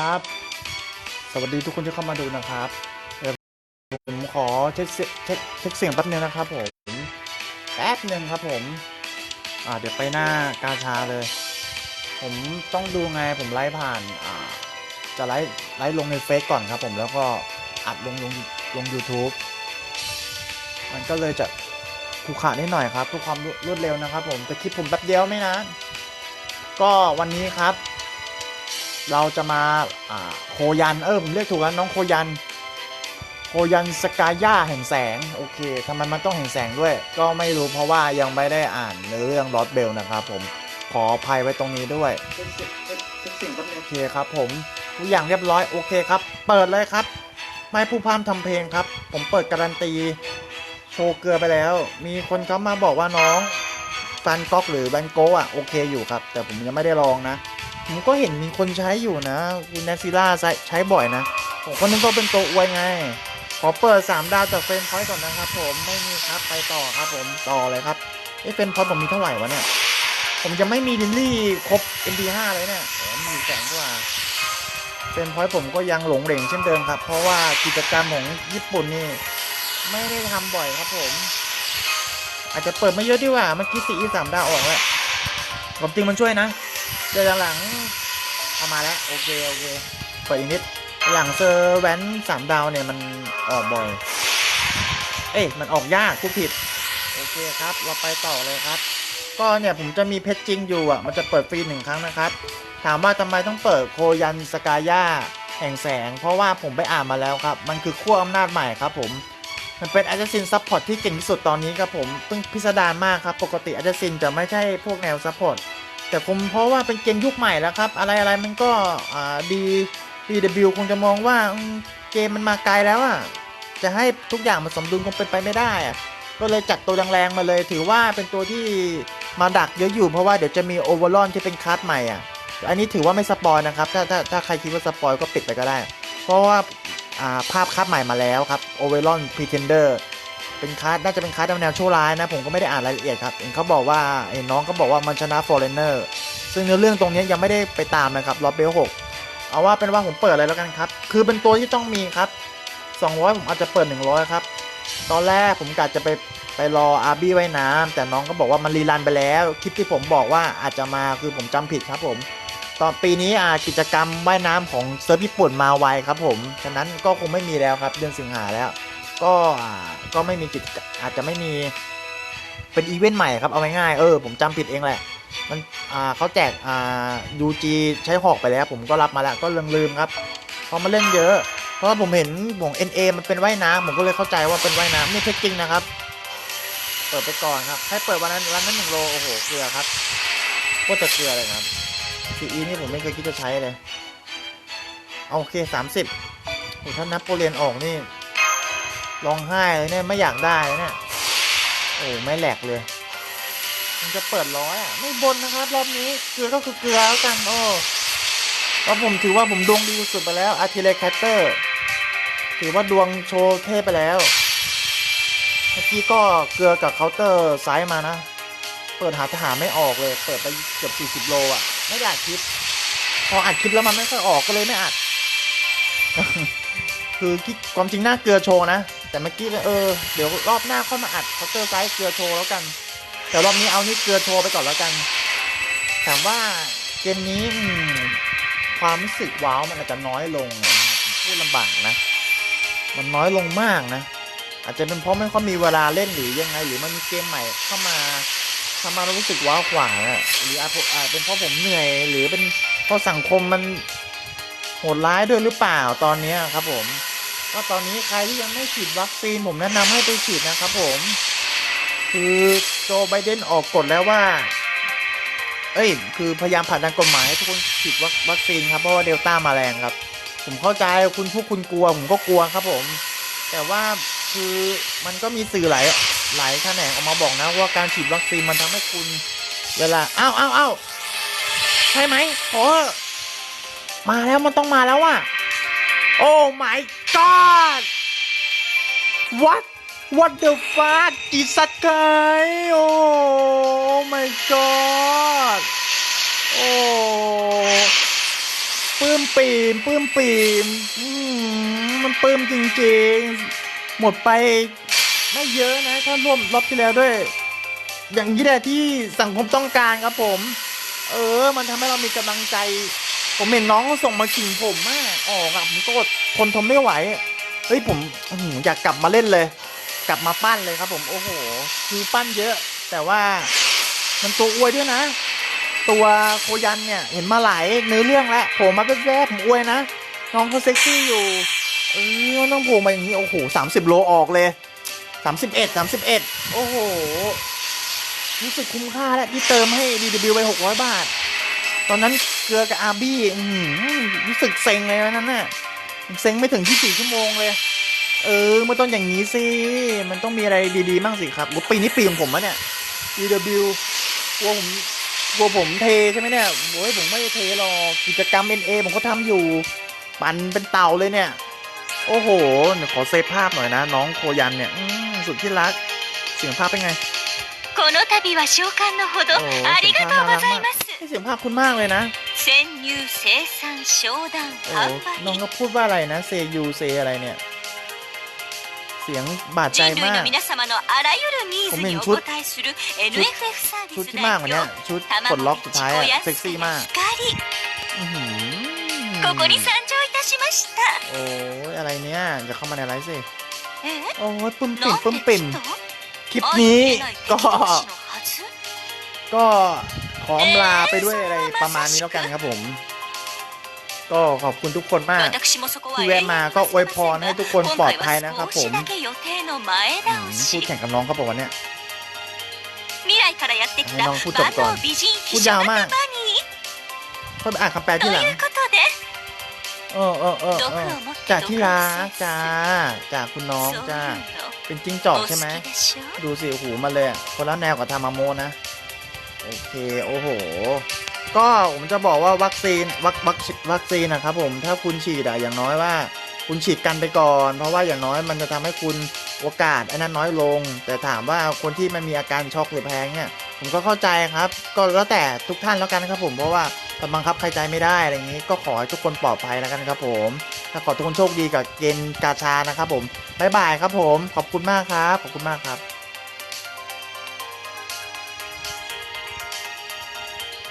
ครับ สวัสดีทุกคนที่เข้ามาดูนะครับเดี๋ยวผมขอเช็คเสียเช็คเช็คเสียงแป๊บนึงนะครับผมแป๊บนึงครับผม อ่าเดี๋ยวไปหน้ากาชาเลย ผมต้องดูไงผมไลฟ์ผ่านอ่าจะไลฟ์ไลฟ์ลงในเฟซก่อนครับผมแล้วก็อัดลงลงลง YouTube มันก็เลยจะผูกขาดนิดหน่อยครับเพื่อความรวดเร็วนะครับผมแต่คลิปผมแป๊บเดียวไม่นานก็วันนี้ครับ เราจะมาโคยันเออผมเรียกถูกแล้วน้องโคยัน โคยันสกาย่าแห่งแสง โอเคทำไมมันต้องแห่งแสงด้วย ก็ไม่รู้เพราะว่ายังไม่ได้อ่านเนื้อเรื่องลอตเบลนะครับผมขออภัยไว้ตรงนี้ด้วยโอเคครับผมทุกอย่างเรียบร้อยโอเคครับ เปิดเลยครับ ไม่ผู้พามทำเพลงครับ ผมเปิดการันตี โชว์เกลือไปแล้ว มีคนเขามาบอกว่าน้องฟันก๊อกหรือแวนโกะอะโอเคอยู่ครับ แต่ผมยังไม่ได้ลองนะ ผมก็เห็นมีคนใช้อยู่นะคุณแนนซิล่าใช้บ่อยนะ ผมก็นึกว่าเป็นตัวอวยไง ขอเปิด 3 ดาวจากเฟรมพอยต์ก่อนนะครับผมไม่มีครับไปต่อครับผมต่อเลยครับเอ้เฟรมพอยต์ผมมีเท่าไหร่วะเนี่ย ผมจะไม่มีลิลลี่ครบ ND5 เลยเนี่ยโอ้มีแสงกว่าเฟรมพอยต์ผมก็ยังหลงเหลงเช่นเดิมครับ เพราะว่ากิจกรรมของญี่ปุ่นนี่ไม่ได้ทำบ่อยครับผม อาจจะเปิดไม่เยอะดีกว่าเมื่อกี้สี่สามดาวออกแล้ว ผมจริงมันช่วยนะเดี๋ยวหลังๆเอามาแล้ว โอเค โอเคเปิดอีกนิด หลังเซอร์แวนสามดาวเนี่ยมันออกบ่อย เอ้ยมันออกยากผู้ผิด โอเคครับ เราไปต่อเลยครับ ก็เนี่ยผมจะมีเพชรจริงอยู่อะ มันจะเปิดฟรีหนึ่งครั้งนะครับ ถามว่าทำไมต้องเปิดโคยันสกาย่าแห่งแสง เพราะว่าผมไปอ่านมาแล้วครับ มันคือขั้วอำนาจใหม่ครับผม มันเป็น a อ a s ซินซัพพอร์ตที่เก่งที่สุดตอนนี้ครับผมเพิ่งพิสดารมากครับ ปกติ a อ a s ซินจะไม่ใช่พวกแนวซัพพอร์ตแต่ผมเพราะว่าเป็นเกมยุคใหม่แล้วครับ อะไรอะไรมันก็อ่าดี DW คงจะมองว่าเกมมันมาไกลแล้วอะ จะให้ทุกอย่างมันสมดุลคงเป็นไปไม่ได้อะ ก็เลยจัดตัวแรงๆมาเลย ถือว่าเป็นตัวที่มาดักเยอะอยู่ เพราะว่าเดี๋ยวจะมีโอเวอร์ลอนที่เป็นคัสใหม่อะ อันนี้ถือว่าไม่สปอยนะครับ ถ้าถ้าถ้าใครคิดว่าสปอยก็ปิดไปก็ได้ เพราะว่า ภาพคัสใหม่มาแล้วครับโอเวอร์ลอนพรีเทนเดอร์เป็นคัสน่าจะเป็นคัสแนวชั่วร้ายนะ ผมก็ไม่ได้อ่านรายละเอียดครับเห็นเขาบอกว่าเห็นน้องเขาบอกว่ามันชนะฟอร์เรนเนอร์ซึ่งเนื้อเรื่องตรงนี้ยังไม่ได้ไปตามนะครับลอตเบลหกเอาว่าเป็นว่าผมเปิดอะไรแล้วกันครับ คือเป็นตัวที่ต้องมีครับ 200 ผมอาจจะเปิด 100 ครับ ตอนแรกผมกะจะไปไปรออาร์บี้ไว้น้ำแต่น้องก็บอกว่ามันรีรันไปแล้ว คลิปที่ผมบอกว่าอาจจะมาคือผมจำผิดครับผม ตอนปีนี้อ่ากิจกรรมว่ายน้ำของเซิร์ฟญี่ปุ่นมาไวครับผม ฉะนั้นก็คงไม่มีแล้วครับเดือนสิงหาแล้ว ก็อ่าก็ไม่มีกิจอาจจะไม่มีเป็นอีเวนต์ใหม่ครับเอาง่ายๆเออผมจำผิดเองแหละ มันอ่าเขาแจกอ่า UG ใช้หอกไปแล้ว ผมก็รับมาแล้วก็ลืมๆครับเพราะมาเล่นเยอะ เพราะว่าผมเห็นของ NA มันเป็นว่ายน้ำผมก็เลยเข้าใจว่าเป็นว่ายน้ำนี่เท็จจริงนะครับ เปิดไปก่อนครับให้เปิดวันนั้นวันนั้นหนึ่งโลโอ้โหเกลือครับโคตรเกลือเลยครับ CE นี่ผมไม่เคยคิดจะใช้เลยเอาโอเคสามสิบโอ้ถ้านับโปรเลียนออกนี่ร้องไห้เลยเนี่ยไม่อยากได้เลยเนี่ยโอ้ไม่แหลกเลย มันจะเปิดร้อยอะไม่บนนะครับ รอบนี้เกลือก็คือเกลือแล้วกันโอ้แล้วผมถือว่าผมดวงดีสุดไปแล้วอาร์ติเลแคตเตอร์ถือว่าดวงโชว์เทพไปแล้วเมื่อกี้ก็เกลือกับเคาน์เตอร์ซ้ายมานะ เปิดหาทหารไม่ออกเลย เปิดไปเกือบ40 โลอะ ไม่ได้อัดคลิป พออัดคลิปแล้วมันไม่ค่อยออกก็เลยไม่อัด คือความจริงหน้าเกลือโชว์นะ แต่เมื่อกี้เออเดี๋ยวรอบหน้าค่อยมาอัดเคาน์เตอร์ซ้ายเกลือโชว์แล้วกัน แต่รอบนี้เอานี่เกลือโชว์ไปก่อนแล้วกัน ถามว่าเกมนี้ความรู้สึกว้าวมันอาจจะน้อยลงพูดลำบากนะ มันน้อยลงมากนะ อาจจะเป็นเพราะไม่ค่อยมีเวลาเล่นหรือยังไง หรือมันมีเกมใหม่เข้ามา ทำมาแล้วรู้สึกว้าวกว่านะหรืออาจอาจเป็นเพราะผมเหนื่อย หรือเป็นเพราะสังคมมันโหดร้ายด้วยหรือเปล่าตอนนี้ครับผมก็ตอนนี้ใครที่ยังไม่ฉีดวัคซีนผมแนะนำให้ไปฉีดนะครับผม คือโจไบเดนออกกฎแล้วว่า เอ้ย คือพยายามผลักดันกฎหมายให้ทุกคนฉีดวัควัคซีนครับเพราะว่าเดลต้ามาแรงครับ ผมเข้าใจคุณพวกคุณกลัว ผมก็กลัวครับผม แต่ว่า คือมันก็มีสื่อหลายหลายแขนงออกมาบอกนะว่าการฉีดวัคซีนมันทำให้คุณเวลาอ้าวอ้าวอ้าวใช่ไหมขอมาแล้วมันต้องมาแล้วอะโอ้ my god what what the fuck จีสัตไกโอ้ my god โอ้ปลื้มปีมปลื้มปีมอืมมันปลื้มจริงๆ หมดไปไม่เยอะนะถ้ารวมรอบที่แล้วด้วย อย่างนี้แหละที่สังคมต้องการครับผม เออ มันทำให้เรามีกำลังใจ ผมเห็นน้องส่งมาขิงผมมากออกอะผมก็ทนทนไม่ไหวเฮ้ยผมอยากกลับมาเล่นเลย กลับมาปั้นเลยครับ ผมโอ้โห คือปั้นเยอะ แต่ว่ามันตัวอวยด้วยนะ ตัวโคยันเนี่ยเห็นมาหลายเนื้อเรื่องแล้วผล่มาแวบๆผมอวยนะน้องเขาเซ็กซี่อยู่ ต้องโผล่มาอย่างนี้ โอ้โหสามสิบโลออกเลยสามสิบเอ็ดสามสิบเอ็ดโอ้โห รู้สึกคุ้มค่าแล้วที่เติมให้ DW ไปหกร้อยบาท ตอนนั้นเกลือกับอาร์บี้อื้อหือรู้สึกเซ็งเลยวันนั้นน่ะเซ็งไม่ถึงที่สี่ชั่วโมงเลย เออมันต้องอย่างนี้สิ มันต้องมีอะไรดีๆบ้างสิครับปีนี้ปีของผมอะเนี่ย DW กลัวผมกลัวผมเทใช่ไหมเนี่ยโอ้ยผมไม่เทหรอกกิจกรรม NA ผมก็ทำอยู่ ปั่นเป็นเต่าเลยเนี่ย โอ้โหขอเซฟภาพหน่อยนะ น้องโคยันเนี่ยสุดที่รัก เสียงภาพเป็นไงこの旅は召喚のほどありがとうございますเสียงภาพคุณมากเลยนะ潜入生産商談販売น้องก็พูดว่าอะไรนะเซยูเซอะไรเนี่ยเสียงบาดใจมากผมเห็นชุดชุดที่มากกว่านี้ชุดกดล็อกสุดท้ายอะเซ็กซี่มากここに参上しました โอ้ยอะไรเนี่ยจะเข้ามาในไลฟ์สิ え โอ้ยปุ่มปิ่ な ม ん ปุ่ม で ปิ่ม 来た คลิป 相 นี้ 入れない敵 ก็ 同士のはず ก็ขออำลาไปด้วยอะไรประมาณนี้แล้วกันครับผม ก็ขอบคุณทุกคนมาก 私もそこは ที่แวะมาก็อวยพรให้ทุกคนปลอดภัยนะครับผม 今回は少しだけ予定の前 อืม 倒 พูด し แข่งกับน้องครับผมวันเนี้ย 未来からやってき ให้ た น้องพูดจบก่อน 万能美人 พู 騎 ด 士 ยาว バ มาก ニー ค่อยไปอ่านคำแปล と ที่หลัง いうことで เออเออเออเออจากที่ลาจ้าจากคุณน้องจ้าเป็นจิ้งจอกใช่ไหมดูสิหูมาเลยคนละแนวกับทามาโมนะโอเคโอ้โห ก็ผมจะบอกว่าวัคซีนวัควัควัคซีนนะครับผมถ้าคุณฉีดอะอย่างน้อยว่า คุณฉีดกันไปก่อน เพราะว่าอย่างน้อยมันจะทำให้คุณโอกาสไอ้นั้นน้อยลง แต่ถามว่าคนที่มันมีอาการช็อกหรือแพ้เนี่ย ผมก็เข้าใจครับ ก็แล้วแต่ทุกท่านแล้วกันครับผมเพราะว่า บังคับใครใจไม่ได้อะไรอย่างนี้ ก็ขอให้ทุกคนปลอดภัยแล้วกันครับผมถ้าขอทุกคนโชคดีกับเกณฑ์กาชานะครับผมบ๊ายบายครับผม ขอบคุณมากครับ ขอบคุณมากครับ